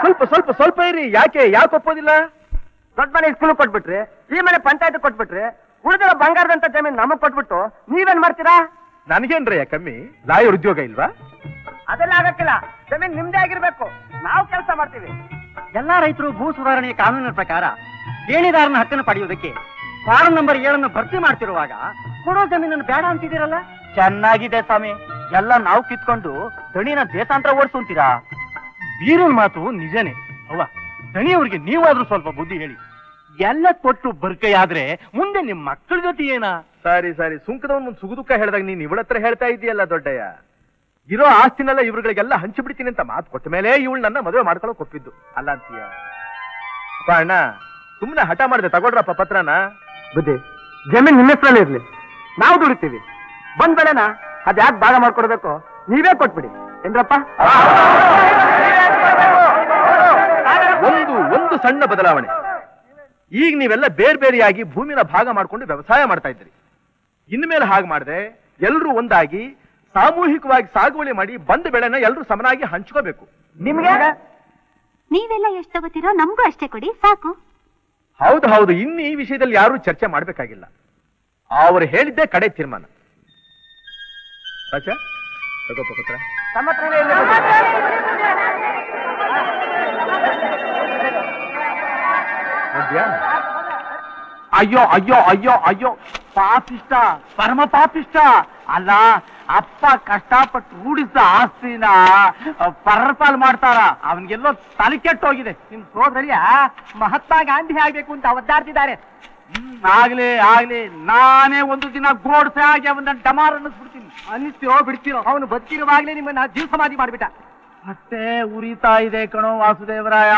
ಸ್ವಲ್ಪ ಸ್ವಲ್ಪ ಸ್ವಲ್ಪ ಇರಿ. ಯಾಕೆ? ಯಾಕೆ ಒಪ್ಪೋದಿಲ್ಲ? ದೊಡ್ಡ ಮನೆ ಸ್ಕೂಲ್ ಕೊಟ್ಬಿಟ್ರಿ ಈ ಮನೆ ಪಂಚಾಯತ್ ಕೊಟ್ಬಿಟ್ರಿ ಉಳಿದಿರೋ ಬಂಗಾರದಂತ ಜಮೀನ್ ನಮಗ್ ಕೊಟ್ಬಿಟ್ಟು ನೀವೇನ್ ಮಾಡ್ತೀರಾ? ನನಗೇನ್ರಯ್ಯ ಕಮ್ಮಿ? ಲಾಯರ್ ಉದ್ಯೋಗ ಇಲ್ವಾ? ಅದೆಲ್ಲ ಆಗಕ್ಕಿಲ್ಲ. ಜಮೀನ್ ನಿಮ್ದೇ ಆಗಿರ್ಬೇಕು. ನಾವು ಕೆಲಸ ಮಾಡ್ತೀವಿ. ಎಲ್ಲಾ ರೈತರು ಭೂ ಸುಧಾರಣೆಯ ಕಾನೂನಿನ ಪ್ರಕಾರ ದೇಣಿದಾರನ ಹಕ್ಕನ್ನು ಪಡೆಯುವುದಕ್ಕೆ ಫಾರಂ ನಂಬರ್ ಏಳನ್ನು ಭರ್ತಿ ಮಾಡ್ತಿರುವಾಗ ಕೊಡೋ ಜಮೀನನ್ನು ಬೇಡ ಅಂತಿದ್ದೀರಲ್ಲ? ಚೆನ್ನಾಗಿದೆ ಸ್ವಾಮಿ. ಎಲ್ಲ ನಾವು ಕಿತ್ಕೊಂಡು ದಣಿನ ದೇಶಾಂತರ ಓಡಿಸುತ್ತೀರಾ ಬೀರನ್ ಮಾತು ನಿಜನೇ. ಅವ್ವ ದಣಿಯವ್ರಿಗೆ ನೀವಾದ್ರೂ ಸ್ವಲ್ಪ ಬುದ್ಧಿ ಹೇಳಿ. ಎಲ್ಲ ಕೊಟ್ಟು ಬರ್ಕೈಯಾದ್ರೆ ಮುಂದೆ ನಿಮ್ ಮಕ್ಕಳ ಜೊತೆ ಏನ? ಸರಿ ಸರಿ. ಸುಂಕದವನ್ ಮುಂದ್ ಸುಗುದುಕ ಹೇಳ್ದಾಗ ನೀನ್ ಇವಳ ಹತ್ರ ಹೇಳ್ತಾ ಇದೀಯಲ್ಲ ದೊಡ್ಡಯ್ಯ? ಇರೋ ಆಸ್ತಿನೆಲ್ಲ ಇವ್ರುಗಳಿಗೆಲ್ಲ ಹಂಚಿಬಿಡ್ತೀನಿ ಅಂತ ಮಾತು ಕೊಟ್ಟ ಮೇಲೆ ಇವಳು ನನ್ನ ಮದುವೆ ಮಾಡ್ಕೊಳಕ್ ಒಪ್ಪಿದ್ದು ಅಲ್ಲ ಅಂತೀಯ? ಅಪ್ಪ ಅಣ್ಣ ಸುಮ್ಮನೆ ಹಠ ಮಾಡಿದೆ ತಗೊಳ್ರಪ್ಪ ಪತ್ರನ. ಬುದ್ಧಿ ಜಮೀನ್ ನಿಮ್ಮ ಇರಲಿ ಇರ್ಲಿ. ನಾವು ದುಡಿತೀವಿ. ಬಂದ್ ಬೆಳೆನ ಅದ್ ಯಾಕೆ ಭಾಗ ಮಾಡ್ಕೊಡ್ಬೇಕು? ನೀವೇ ಕೊಟ್ಬಿಡಿ. ಎಂದ್ರಪ್ಪ ಒಂದು ಒಂದು ಸಣ್ಣ ಬದಲಾವಣೆ. ಈಗ ನೀವೆಲ್ಲ ಬೇರೆ ಬೇರೆಯಾಗಿ ಭೂಮಿನ ಭಾಗ ಮಾಡ್ಕೊಂಡು ವ್ಯವಸಾಯ ಮಾಡ್ತಾ ಇದ್ರಿ ಇನ್ಮೇಲೆ ಹಾಗೆ ಮಾಡದೆ ಎಲ್ಲರೂ ಒಂದಾಗಿ ಸಾಮೂಹಿಕವಾಗಿ ಸಾಗುವಳಿ ಮಾಡಿ ಬಂದ ಬೆಳೆನ ಎಲ್ಲರೂ ಸಮನಾಗಿ ಹಂಚ್ಕೋಬೇಕು. ನಿಮ್ಗೆ? ನೀವೆಲ್ಲ ಎಷ್ಟು ತಗೋತೀರೋ ನಮಗೂ ಅಷ್ಟೇ ಕೊಡಿ ಸಾಕು. ಹೌದು ಹೌದು. ಇನ್ನು ಈ ವಿಷಯದಲ್ಲಿ ಯಾರು ಚರ್ಚೆ ಮಾಡಬೇಕಾಗಿಲ್ಲ. ಅವರು ಹೇಳಿದ್ದೇ ಕಡೆ ತೀರ್ಮಾನ. ಅಯ್ಯೋ ಅಯ್ಯೋ ಅಯ್ಯೋ ಅಯ್ಯೋ. ಪಾಪಿಷ್ಟ, ಪರಮ ಪಾಪಿಷ್ಟ. ಅಲ್ಲ, ಅಪ್ಪ ಕಷ್ಟಪಟ್ಟು ರೂಢಿಸಿದ ಆಸ್ತಿನ ಪರ್ರಪಾಲ್ ಮಾಡ್ತಾರ. ಅವನಿಗೆಲ್ಲೋ ತಲೆ ಕೆಟ್ಟೋಗಿದೆ. ನಿಮ್ ಸೋದರಿಯ ಮಹಾತ್ಮ ಗಾಂಧಿ ಆಗ್ಬೇಕು ಅಂತ ಒದ್ದಾಡ್ತಿದ್ದಾರೆ. ಆಗ್ಲಿ ಆಗ್ಲಿ. ನಾನೇ ಒಂದು ದಿನ ಗೋಡ್ಸೆ ಆಗಿ ಅವನ ಡಮಾರ್ ಅನ್ನಿಸ್ತಿರೋ ಬಿಡ್ತಿರೋ? ಅವನು ಬದುಕಿರುವಾಗ್ಲೇ ನಿಮ್ಮನ್ನ ಜೀವ ಸಮಾಧಿ ಮಾಡ್ಬಿಟ್ಟ. ಮತ್ತೆ ಉರಿತಾ ಇದೆ ಕಣೋ ವಾಸುದೇವರಾಯ.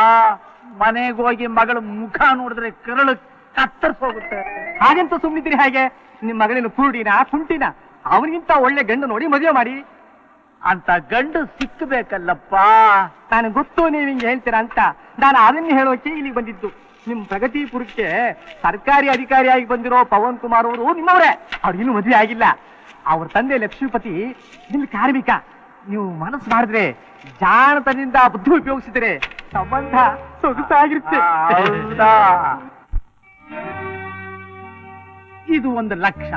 ಮನೆಗೆ ಹೋಗಿ ಮಗಳ ಮುಖ ನೋಡಿದ್ರೆ ಕರಳು ಕತ್ತರಿಸೋಗುತ್ತೆ. ಹಾಗೆಂತ ಸುಮ್ಮಿದ್ರಿ ಹಾಗೆ? ನಿಮ್ ಮಗಳಿನ ಕುರುಡಿನ ಕುಂಟಿನ? ಅವನಿಗಿಂತ ಒಳ್ಳೆ ಗಂಡು ನೋಡಿ ಮದುವೆ ಮಾಡಿ. ಅಂತ ಗಂಡು ಸಿಕ್ಕಬೇಕಲ್ಲಪ್ಪ ನಾನು ಗೊತ್ತು ನೀವು ಹಿಂಗೆ ಹೇಳ್ತೀರಾ ಅಂತ. ನಾನು ಅದನ್ನೇ ಹೇಳೋಕೆ ಇಲ್ಲಿಗೆ ಬಂದಿದ್ದು. ನಿಮ್ ಪ್ರಗತಿಪುರಕ್ಕೆ ಸರ್ಕಾರಿ ಅಧಿಕಾರಿಯಾಗಿ ಬಂದಿರೋ ಪವನ್ ಕುಮಾರ್ ಅವರು ನಿಮ್ಮವರೇ. ಅವ್ರಿಗಿನ್ನೂ ಮದುವೆ ಆಗಿಲ್ಲ. ಅವ್ರ ತಂದೆ ಲಕ್ಷ್ಮೀಪತಿ ನಿಮ್ ಕಾರ್ಮಿಕ. ನೀವು ಮನಸ್ಸು ಮಾಡಿದ್ರೆ ಜಾಣತನದಿಂದ ಬುದ್ಧಿ ಉಪಯೋಗಿಸಿದ್ರೆ ಸಂಬಂಧ ಸೊಗಸಾಗಿರುತ್ತೆ. ಇದು ಒಂದು ಲಕ್ಷ.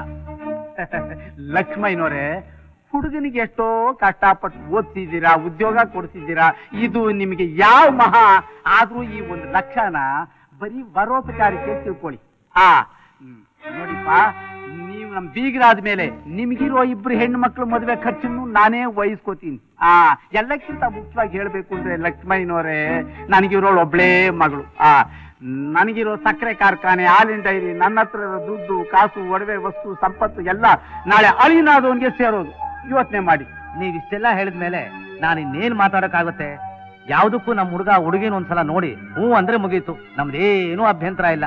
ಲಕ್ಷ್ಮಯ್ಯನವರೇ ಹುಡುಗನಿಗೆ ಎಷ್ಟೋ ಕಷ್ಟಪಟ್ಟು ಓದ್ತಿದ್ದೀರಾ ಉದ್ಯೋಗ ಕೊಡ್ತಿದ್ದೀರಾ ಇದು ನಿಮಗೆ ಯಾವ ಮಹಾ? ಆದ್ರೂ ಈ ಒಂದು ಲಕ್ಷಣ ಬರೀ ಬರೋಪಚಾರಕ್ಕೆ ತಿಳ್ಕೊಳ್ಳಿ. ಆ ಹ್ಮ್. ನೋಡಿಪ್ಪ ನಮ್ ಬೀಗರಾದ ಮೇಲೆ ನಿಮ್ಗಿರೋ ಇಬ್ರು ಹೆಣ್ಣು ಮಕ್ಳು ಮದುವೆ ಖರ್ಚನ್ನು ನಾನೇ ವಹಿಸ್ಕೋತೀನಿ. ಆ ಎಲ್ಲಕ್ಕಿಂತ ಮುಖ್ಯವಾಗಿ ಹೇಳ್ಬೇಕು ಅಂದ್ರೆ ಲಕ್ಷ್ಮಯ್ಯನವರೇ ನನಗಿರೋಳು ಒಬ್ಳೇ ಮಗಳು. ಆ ನನಗಿರೋ ಸಕ್ಕರೆ ಕಾರ್ಖಾನೆ ಹಾಲಿನ ಡೈರಿ ನನ್ನ ಹತ್ರ ಇರೋ ದುಡ್ಡು ಕಾಸು ಒಡವೆ ವಸ್ತು ಸಂಪತ್ತು ಎಲ್ಲ ನಾಳೆ ಅಳಿನಾದವನ್ಗೆ ಸೇರೋದು. ಯೋಚನೆ ಮಾಡಿ. ನೀವಿಷ್ಟೆಲ್ಲ ಹೇಳಿದ್ಮೇಲೆ ನಾನು ಇನ್ನೇನ್ ಮಾತಾಡೋಕ್ಕಾಗುತ್ತೆ? ಯಾವುದಕ್ಕೂ ನಮ್ಮ ಹುಡುಗ ಹುಡುಗಿನ ಒಂದ್ಸಲ ನೋಡಿ ಹೂ ಅಂದ್ರೆ ಮುಗೀತು. ನಮ್ದೇನೂ ಅಭ್ಯಂತರ ಇಲ್ಲ.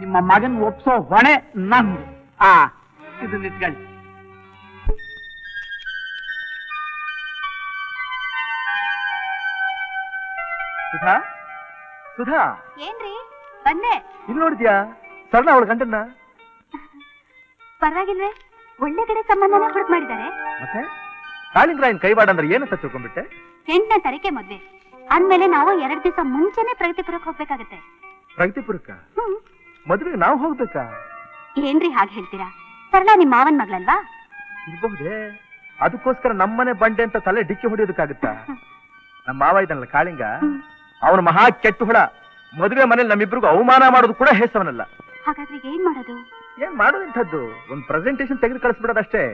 ನಿಮ್ಮ ಮಗನ್ ಒಪ್ಸೋ ಹೊಣೆ ನಂದು. ಆ ಇದನ್ನ ಇಟ್ಕೊಳ್ಳಿ ಸುಧಾ? ಸುಧಾ? ಏನ್ರಿ? ಬಂದೆ ಇಲ್ಲಿ ನೋಡಿದ್ಯಾ? ಸರಳ ಅವಳ ಗಂಡನ್ನ. ಪರವಾಗಿಲ್ವೇ? ಒಳ್ಳೆ ಕಡೆ ಸಂಬಂಧನ ಹುಡುಕ್ ಮಾಡಿದ್ದಾರೆ. ಮತ್ತೆ? ಕಾಳಿಂಗರಾಯನ್ ಕೈವಾಡ ಅಂದ್ರೆ ಏನು ತಿಳ್ಕೊಂಡ್ಬಿಟ್ಟೆ? ಎಂಟನೇ ತಾರೀಕೆ ಮದ್ವೆ. ಅಂದ್ಮೇಲೆ ನಾವು ಎರಡ್ ದಿವಸ ಮುಂಚೆನೆ ಪ್ರಗತಿಪುರಕ್ಕೆ ಹೋಗ್ಬೇಕಾಗತ್ತೆ. ಪ್ರಗತಿಪುರಕ್ಕ ಹ್ಮ್. ಮದುವೆಗೆ ನಾವು ಹೋಗ್ಬೇಕಾ? ಏನ್ರಿ ಹಾಗೆ ಹೇಳ್ತೀರಾ? ಸರಳ ನಿಮ್ ಮಾವನ್ ಮಗಳಲ್ವಾ? ಇರಬಹುದೇ? ಅದಕ್ಕೋಸ್ಕರ ನಮ್ಮನೆ ಬಂಡೆ ಅಂತ ತಲೆ ಡಿಕ್ಕಿ ಹೊಡಿಯೋದಕ್ಕಾಗುತ್ತಾ? ನಮ್ಮ ಮಾವ ಇದನ್ನಲ್ಲ ಕಾಳಿಂಗ? ಅವನು ಮಹಾ ಕೆಟ್ಟ ಹುಳ. ಮದುವೆ ಮನೇಲಿ ನಮ್ಮಿಬ್ರಿಗೂ ಅವಮಾನ ಮಾಡೋದು ಕೂಡ ಹೆಸವನಲ್ಲ. ಹಾಗಾದ್ರೆ ಏನ್ ಮಾಡೋದು? ಏನ್ ಮಾಡೋದಂಥದ್ದು ಒಂದು ಪ್ರೆಸೆಂಟೇಶನ್ ತೆಗೆದು ಕಳಿಸ್ಬಿಡೋದಷ್ಟೇ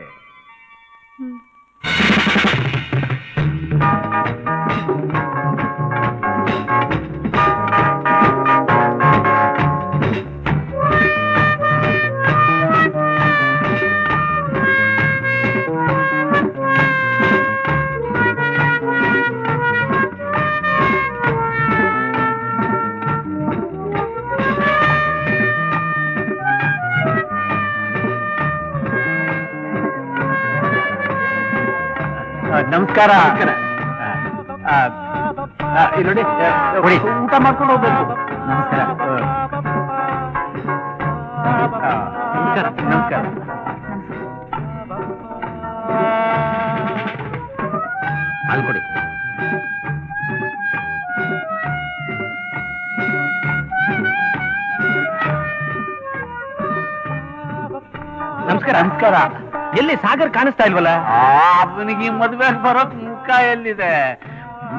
ನಮಸ್ಕಾರ. ಆ, ಆ, ಇಲ್ಲಿ ನೋಡಿ ಆ, ಕೊಡಿ. ಊಟ ಮಾಡ್ಕೊಂಡು ಹೋಗ್ಬೇಕು. ನಮಸ್ಕಾರ. ಆ, ನಮಸ್ಕಾರ ನಮಸ್ಕಾರ. ಅಲ್ಲಿ ಕೊಡಿ. ನಮಸ್ಕಾರ. ನಮಸ್ಕಾರ. ಎಲ್ಲಿ ಸಾಗರ್ ಕಾಣಿಸ್ತಾ ಇಲ್ವಲ್ಲ? ಅವನಿಗೆ ಈ ಮದ್ವೆ ಬರೋಕ್ ಮುಖ ಎಲ್ಲಿದೆ?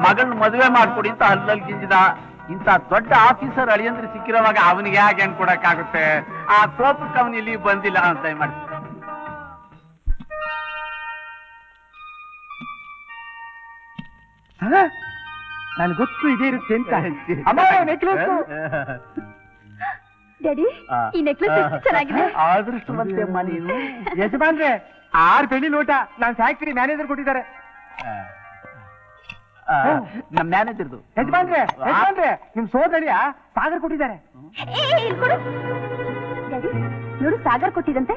ಮಗಳ್ ಮದುವೆ ಮಾಡ್ಕೊಡಿ ಅಂತ ಅಲ್ಲಲ್ಲಿ ಗಿಂಜಿದ ಇಂತ ದೊಡ್ಡ ಆಫೀಸರ್ ಅಳಿಯಂದ್ರೆ ಸಿಕ್ಕಿರೋವಾಗ ಅವನಿಗೆ ಹೇಗೆ ಹೆಣ್ ಕೊಡಕ್ಕಾಗುತ್ತೆ? ಆ ಕೋಪಕ್ಕೆ ಅವನು ಇಲ್ಲಿ ಬಂದಿಲ್ಲ ಅಂತ ಮಾಡಿ ನನ್ ಗೊತ್ತು ಇದೇ ಇರುತ್ತೆ ಅಂತ. ಹೇಳ್ತೀನಿ ನೆಕ್ಲೆಸ್. ಡ್ಯಾಡಿ ಈ ನೆಕ್ಲೆಸ್ ಎಷ್ಟು ಚೆನ್ನಾಗಿದೆ? ಅದೃಷ್ಟವಂತೆ ಅಮ್ಮ ನೀನು. ಯಜಮಾನ್ರೆ ಆರ್ ಬೆಳ್ಳಿ ಲೋಟ ನಾನ್ ಫ್ಯಾಕ್ಟರಿ ಮ್ಯಾನೇಜರ್ ಕೊಟ್ಟಿದ್ದಾರೆ. ಆ, ನಮ್ ಮ್ಯಾನೇಜರ್ದು ಯಜಮಾನ್ರೆ ಯಜಮಾನ್ರೆ ನಿಮ್ ಸೋದರಿಯ ಸಾಗರ್ ಕೊಟ್ಟಿದ್ದಾರೆ. ನೋಡು ಸಾಗರ್ ಕೊಟ್ಟಿದಂತೆ.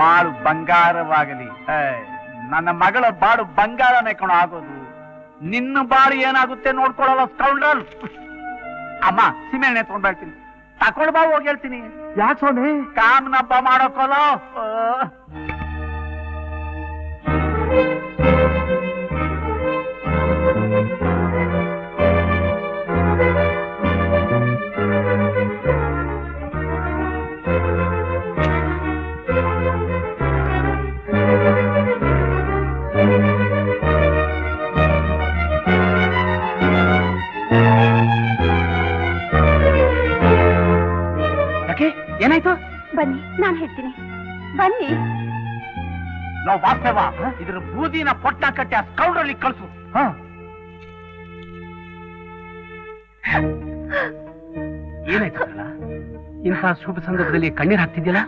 ಬಾಳು ಬಂಗಾರವಾಗಲಿ. ನನ್ನ ಮಗಳ ಬಾಳು ಬಂಗಾರ ಕಣ ಆಗೋದು. ನಿನ್ನ ಬಾಳು ಏನಾಗುತ್ತೆ ನೋಡ್ಕೊಳ್ಳಲ್ಲ ಸ್ಕೌಂಡಲ್ ಅಮ್ಮ ಸಿಮೆಣ್ಣೆ ತಗೊಂಡ್ ಬರ್ತೀನಿ. ತಕೊಂಡ್ ಬಾ ಹೋಗಿ ಹೇಳ್ತೀನಿ. ಯಾಕೆ ಸ್ವಾಮಿ? ಕಾಮನ ಹಬ್ಬ ಯಾಕೆ? ಏನಾಯ್ತು? ಬನ್ನಿ ನಾನು ಹೇಳ್ತೀನಿ. ಬನ್ನಿ. ನಾವು ವಾಸ್ತವ ಇದ್ರ ಬೂದಿನ ಪೊಟ್ಟ ಕಟ್ಟಿ ಆ ಸ್ಕೌಂಡ್ರಲ್ಲಿ ಕಳಿಸು. ಹಾ? ಏನಾಯ್ತು ಇಂಥ ಶುಭ ಸಂದರ್ಭದಲ್ಲಿ ಕಣ್ಣೀರ್ ಹಾಕ್ತಿದ್ಯಲ್ಲ?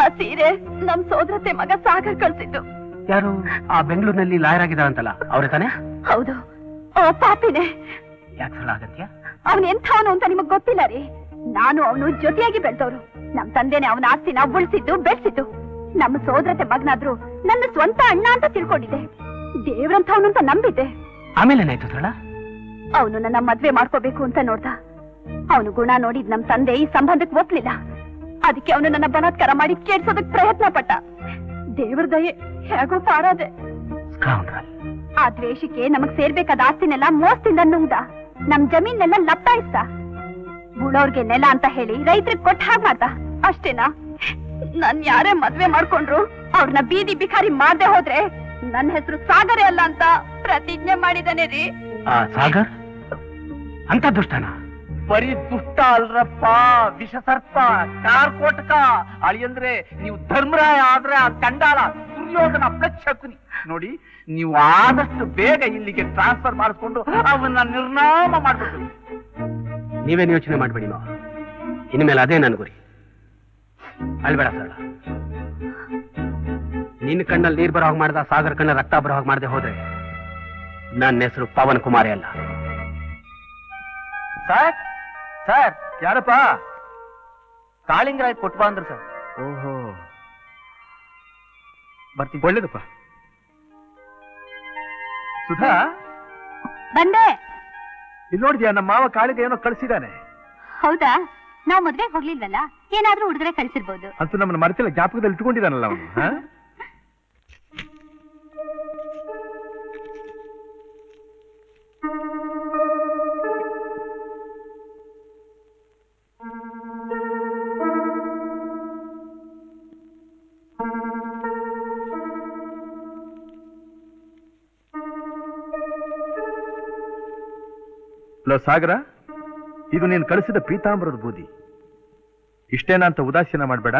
ಆ ಸೀರೆ ನಮ್ ಸೋದರತೆ ಮಗ ಸಾಗರ್ ಕಳ್ಸಿದ್ದು. ಯಾರು? ಆ ಬೆಂಗಳೂರಿನಲ್ಲಿ ಲಾಯರ್ ಆಗಿದ್ದಾರಂತಲ್ಲ ಅವ್ರೆ ತಾನೇ? ಹೌದು ಓ ಪಾಪಿನೇ. ಯಾಕೆ ಆಗತ್ಯ ಅವನ್ ಎಂಥವನು ಅಂತ ನಿಮಗ್ ಗೊತ್ತಿಲ್ಲ ರೀ. ನಾನು ಅವನು ಜೊತೆಯಾಗಿ ಬೆಳೆದವರು. ನಮ್ ತಂದೆನೆ ಅವನ ಆಸ್ತಿನ ಉಳಿಸಿದ್ದು ಬೆಳೆಸಿದ್ದು. ನಮ್ಮ ಸೋದರತೆ ಮಗನಾದ್ರು ನನ್ನ ಸ್ವಂತ ಅಣ್ಣ ಅಂತ ತಿಳ್ಕೊಂಡಿದ್ದೆ. ದೇವ್ರಂಥವನು ಅಂತ ನಂಬಿದ್ದೆ. ಆಮೇಲೆ ಏನಾಯ್ತು ಸರಳ? ಅವನು ನನ್ನ ಮದ್ವೆ ಮಾಡ್ಕೋಬೇಕು ಅಂತ ನೋಡ್ದ. ಅವನು ಗುಣ ನೋಡಿದ್ ನಮ್ ತಂದೆ ಈ ಸಂಬಂಧಕ್ಕೆ ಒಪ್ಲಿಲ್ಲ. ಅದಕ್ಕೆ ಅವನು ನನ್ನ ಬಲಾತ್ಕಾರ ಮಾಡಿ ಕೇಳಿಸೋದಕ್ಕೆ ಪ್ರಯತ್ನ ಪಟ್ಟ. ದೇವ್ರ ದಯೆ ಹೇಗೋ ಪಾರಾದೆ. ಆ ದ್ವೇಷಕ್ಕೆ ನಮಗ್ ಸೇರ್ಬೇಕಾದ ಆಸ್ತಿನೆಲ್ಲ ಮೋಸದಿಂದ ನುಂಗ್ದ. ನಮ್ ಜಮೀನೆಲ್ಲ ಲಪ್ಟಾಯಿಸ್ದ ಉಳೋರ್ಗೆ ನೆಲ ಅಂತ ಹೇಳಿ ರೈತರಿಗೆ ಕೊಟ್ಟ ಹಾಗೆ ಮಾಡ್ದ ಅಷ್ಟೇನಾ? ನನ್ ಯಾರೇ ಮದ್ವೆ ಮಾಡ್ಕೊಂಡ್ರು ಅವ್ರನ್ನ ಬೀದಿ ಬಿಕಾರಿ ಮಾಡದೆ ಹೋದ್ರೆ ನನ್ನ ಹೆಸರು ಸಾಗರೇ ಅಲ್ಲ ಅಂತ ಪ್ರತಿಜ್ಞೆ ಮಾಡಿದಾನೆ ರೀ. ಆ ಸಾಗರ್? ಅಂತ ದುಷ್ಟನ? ಬರೀ ದುಷ್ಟ ಅಲ್ರಪ್ಪ ವಿಷಸರ್ಪ ಕಾರ್ಕೋಟಕ. ಅಳಿಯಂದ್ರೆ ನೀವು ಧರ್ಮರಾಯ ಆದ್ರೆ ಆ ಕಂಡಾಳ ದುರ್ಯೋಧನ ಪ್ರಕ್ಷಕುನಿ ನೋಡಿ ನೀವು ಆದಷ್ಟು ಬೇಗ ಇಲ್ಲಿಗೆ ಟ್ರಾನ್ಸ್ಫರ್ ಮಾಡಿಸ್ಕೊಂಡು ಅವನ್ನ ನಿರ್ನಾಮ ಮಾಡ್ಬಿಟ್ಟು ನೀವೇನು ಯೋಚನೆ ಮಾಡಬೇಡಿ ಮಾವ. ಇನ್ಮೇಲೆ ಅದೇ ನನ್ನ ಗುರಿ. ಅಳ್ಬೇಡ ಸರಳ. ನಿನ್ನ ಕಣ್ಣಲ್ಲಿ ನೀರು ಬರೋ ಹಾಗೆ ಮಾಡ್ದ ಸಾಗರ ಕಣ್ಣ ರಕ್ತ ಬರೋ ಹಾಗೆ ಮಾಡದೆ ಹೋದ್ರೆ ನನ್ನ ಹೆಸರು ಪವನ್ ಕುಮಾರಿ ಅಲ್ಲ. ಸರ್ ಸರ್ ಯಾರಪ್ಪ? ಕಾಳಿಂಗರಾಯ್ ಕೊಟ್ಟು ಅಂದ್ರೆ ಅಂದ್ರು ಸರ್. ಓಹೋ. ಬರ್ತೀನಿ. ಒಳ್ಳೇದಪ್ಪ. ಸುಧಾ? ಬಂದೆ. ಇಲ್ಲಿ ನೋಡಿದ್ಯಾ? ನಮ್ಮ ಮಾವ ಕಾಳಿಗೆ ಏನೋ ಕಳಿಸಿದಾನೆ. ಹೌದಾ? ನಾವು ಮದ್ವೆಗೆ ಹೋಗ್ಲಿಲ್ವಲ್ಲ? ಏನಾದ್ರೂ ಹುಡುಗರೆ ಕಳಿಸಿರ್ಬೋದು. ಅಂತೂ ನಮ್ಮನ್ನ ಮರೆತಿಲ್ಲ ಜ್ಞಾಪಕದಲ್ಲಿ ಇಟ್ಕೊಂಡಿದ್ದಾನಲ್ಲ ಅವನು ಸಾಗರ? ಇದು ನೀನು ಕಳಿಸಿದ ಪೀತಾಂಬರದ ಬೂದಿ. ಇಷ್ಟೇನಾ ಅಂತ ಉದಾಸೀನ ಮಾಡಬೇಡ.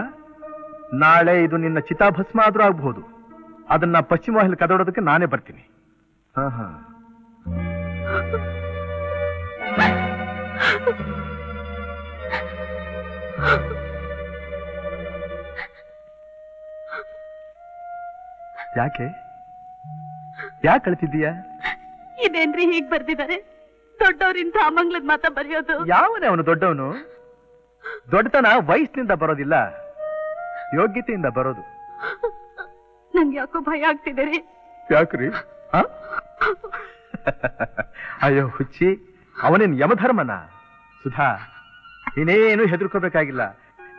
ನಾಳೆ ಇದು ನಿನ್ನ ಚಿತಾಭಸ್ಮ ಆದರೂ ಆಗಬಹುದು. ಅದನ್ನ ಪಶ್ಚಿಮ ವಾಹಿನಿ ಕದೋಡೋದಕ್ಕೆ ನಾನೇ ಬರ್ತೀನಿ. ಹಾ ಹಾ. ಯಾಕೆ? ಯಾಕೆ ಕಳ್ತಿದ್ದೀಯಾ? ಇದೇನ್ರಿ ಹೀಗೆ ಬರ್ದಿದ್ದಾರೆ? ದೊಡ್ಡವರಿಂದ ಅಮಂಗ್ಲದ್ ಮಾತ ಬರೆಯೋದು. ಯಾವನೇ ಅವನು ದೊಡ್ಡವನು? ದೊಡ್ಡತನ ವಯಸ್ಸಿನಿಂದ ಬರೋದಿಲ್ಲ ಯೋಗ್ಯತೆಯಿಂದ ಬರೋದು. ನಂಗೆ ಯಾಕೋ ಭಯ ಆಗ್ತಿದೆ ರೀ. ಯಾಕ್ರಿ? ಅಯ್ಯೋ ಹುಚ್ಚಿ ಅವನೇನ್ ಯಮಧರ್ಮನ? ಸುಧಾ ನೀನೇನು ಹೆದರ್ಕೋಬೇಕಾಗಿಲ್ಲ.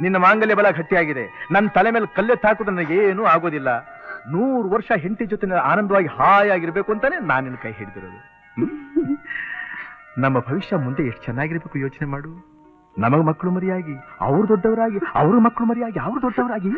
ನಿನ್ನ ಮಾಂಗಲ್ಯ ಬಲ ಗಟ್ಟಿಯಾಗಿದೆ. ನನ್ನ ತಲೆ ಮೇಲೆ ಕಲ್ಲೆತ್ತು ನನಗೆ ಏನು ಆಗೋದಿಲ್ಲ. ನೂರು ವರ್ಷ ಹೆಂಡತಿ ಜೊತೆ ಆನಂದವಾಗಿ ಹಾಯಾಗಿರ್ಬೇಕು ಅಂತಾನೆ ನಾನು ನಿನ್ನ ಕೈ ಹಿಡಿದಿರೋದು? ನಮ್ಮ ಭವಿಷ್ಯ ಮುಂದೆ ಎಷ್ಟು ಚೆನ್ನಾಗಿರ್ಬೇಕು ಯೋಚನೆ ಮಾಡು. ನಮಗ ಮಕ್ಕಳು ಮರಿಯಾಗಿ, ಅವ್ರು ದೊಡ್ಡವರಾಗಿ, ಅವ್ರ ಮಕ್ಕಳು ಮರಿಯಾಗಿ, ಅವ್ರು ದೊಡ್ಡವರಾಗಿ.